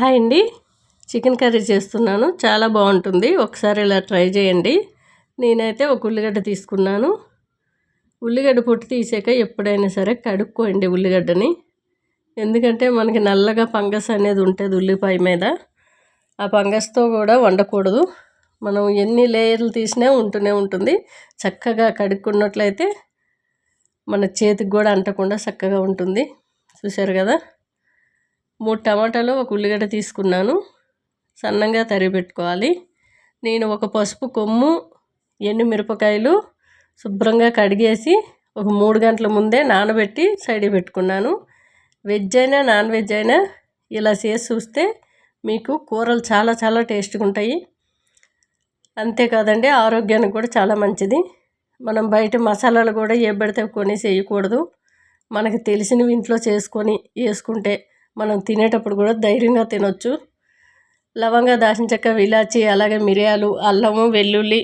Hi అండి. Chicken curry చేస్తున్నాను. చాలా బాగుంటుంది. ఒకసారి ఇలా ట్రై చేయండి. నేనైతే ఒక ఉల్లిగడ్డ తీసుకున్నాను. ఉల్లిగడ్డ పొట్టు తీసాక ఎప్పుడైనా సరే కడుక్కోండి ఉల్లిగడ్డని. ఎందుకంటే మనకి నల్లగా ఫంగస్ అనేది ఉంటుంది ఉల్లిపాయ మీద. ఆ ఫంగస్తో కూడా వండకూడదు. మనం ఎన్ని లేయర్లు తీసినా ఉంటూనే ఉంటుంది. చక్కగా కడుక్కున్నట్లయితే మన చేతికి కూడా అంటకుండా చక్కగా ఉంటుంది. చూశారు కదా? మూడు టమాటాలు ఒక ఉల్లిగడ్డ తీసుకున్నాను. సన్నంగా తరిగి పెట్టుకోవాలి. నేను ఒక పసుపు కొమ్ము ఎండు మిరపకాయలు శుభ్రంగా కడిగేసి ఒక మూడు గంటల ముందే నానబెట్టి సైడ్ పెట్టుకున్నాను. వెజ్ అయినా నాన్ వెజ్ అయినా ఇలా చేసి చూస్తే మీకు కూరలు చాలా చాలా టేస్ట్గా ఉంటాయి. అంతేకాదండి ఆరోగ్యానికి కూడా చాలా మంచిది. మనం బయట మసాలాలు కూడా ఏ పెడితే కొనేసి వేయకూడదు మనకు తెలిసినవి ఇంట్లో చేసుకొని వేసుకుంటే మనం తినేటప్పుడు కూడా ధైర్యంగా తినొచ్చు. లవంగా దాచిన చెక్క విలాచి అలాగే మిరియాలు అల్లము వెల్లుల్లి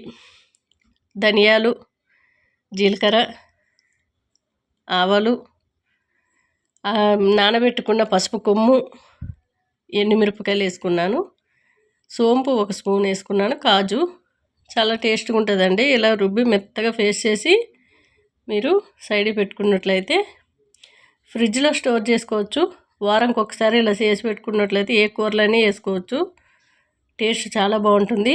ధనియాలు జీలకర్ర ఆవాలు నానబెట్టుకున్న పసుపు కొమ్ము ఎండుమిరపకాయలు వేసుకున్నాను. సోంపు ఒక స్పూన్ వేసుకున్నాను. కాజు చాలా టేస్ట్గా ఉంటుందండి. ఇలా రుబ్బి మెత్తగా ఫేస్ చేసి మీరు సైడ్ పెట్టుకున్నట్లయితే ఫ్రిడ్జ్లో స్టోర్ చేసుకోవచ్చు. వారంకి ఒకసారి ఇలా చేసి పెట్టుకున్నట్లయితే ఏ కూరలైనా వేసుకోవచ్చు. టేస్ట్ చాలా బాగుంటుంది.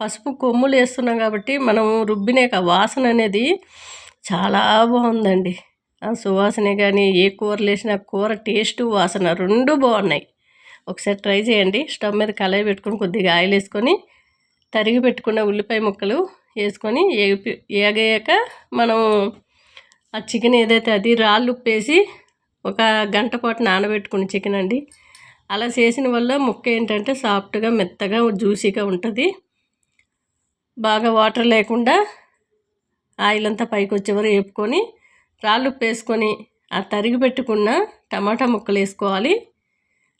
పసుపు కొమ్ములు వేస్తున్నాం కాబట్టి మనం రుబ్బినాక వాసన అనేది చాలా బాగుందండి. ఆ సువాసనే కానీ ఏ కూరలు వేసినా కూర టేస్ట్ వాసన రెండు బాగున్నాయి. ఒకసారి ట్రై చేయండి. స్టవ్ మీద కళాయి పెట్టుకొని కొద్దిగా ఆయిల్ వేసుకొని తరిగి పెట్టుకున్న ఉల్లిపాయ ముక్కలు వేసుకొని ఏగి ఏగాక మనం ఆ చికెన్ ఏదైతే అది రాళ్ళు ఉప్పేసి ఒక గంట పాటు నానబెట్టుకుని చికెన్ అండి. అలా చేసిన వల్ల ముక్క ఏంటంటే సాఫ్ట్గా మెత్తగా జ్యూసీగా ఉంటుంది. బాగా వాటర్ లేకుండా ఆయిల్ అంతా పైకి వచ్చేవరకు వేపుకొని రాళ్ళు వేసుకొని ఆ తరిగి పెట్టుకున్న టమాటా ముక్కలు వేసుకోవాలి.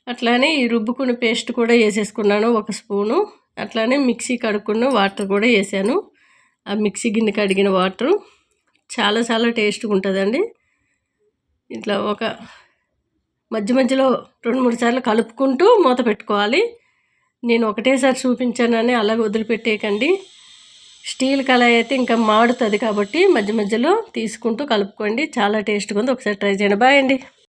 అట్లానే ఈ రుబ్బుకున్న పేస్ట్ కూడా వేసేసుకున్నాను ఒక స్పూను. అట్లానే మిక్సీ కడుక్కున్న వాటర్ కూడా వేసాను. ఆ మిక్సీ గిన్నె కడిగిన వాటరు. చాలా చాలా టేస్ట్గా ఉంటుందండి. ఇట్లా ఒక మధ్య మధ్యలో రెండు మూడు సార్లు కలుపుకుంటూ మూత పెట్టుకోవాలి. నేను ఒకటేసారి చూపించానని అలాగే వదిలిపెట్టేయకండి. స్టీల్ కళాయి అయితే ఇంకా మాడుతుంది కాబట్టి మధ్య మధ్యలో తీసుకుంటూ కలుపుకోండి. చాలా టేస్ట్గా ఉంది. ఒకసారి ట్రై చేయండి. బాయ్ అండి.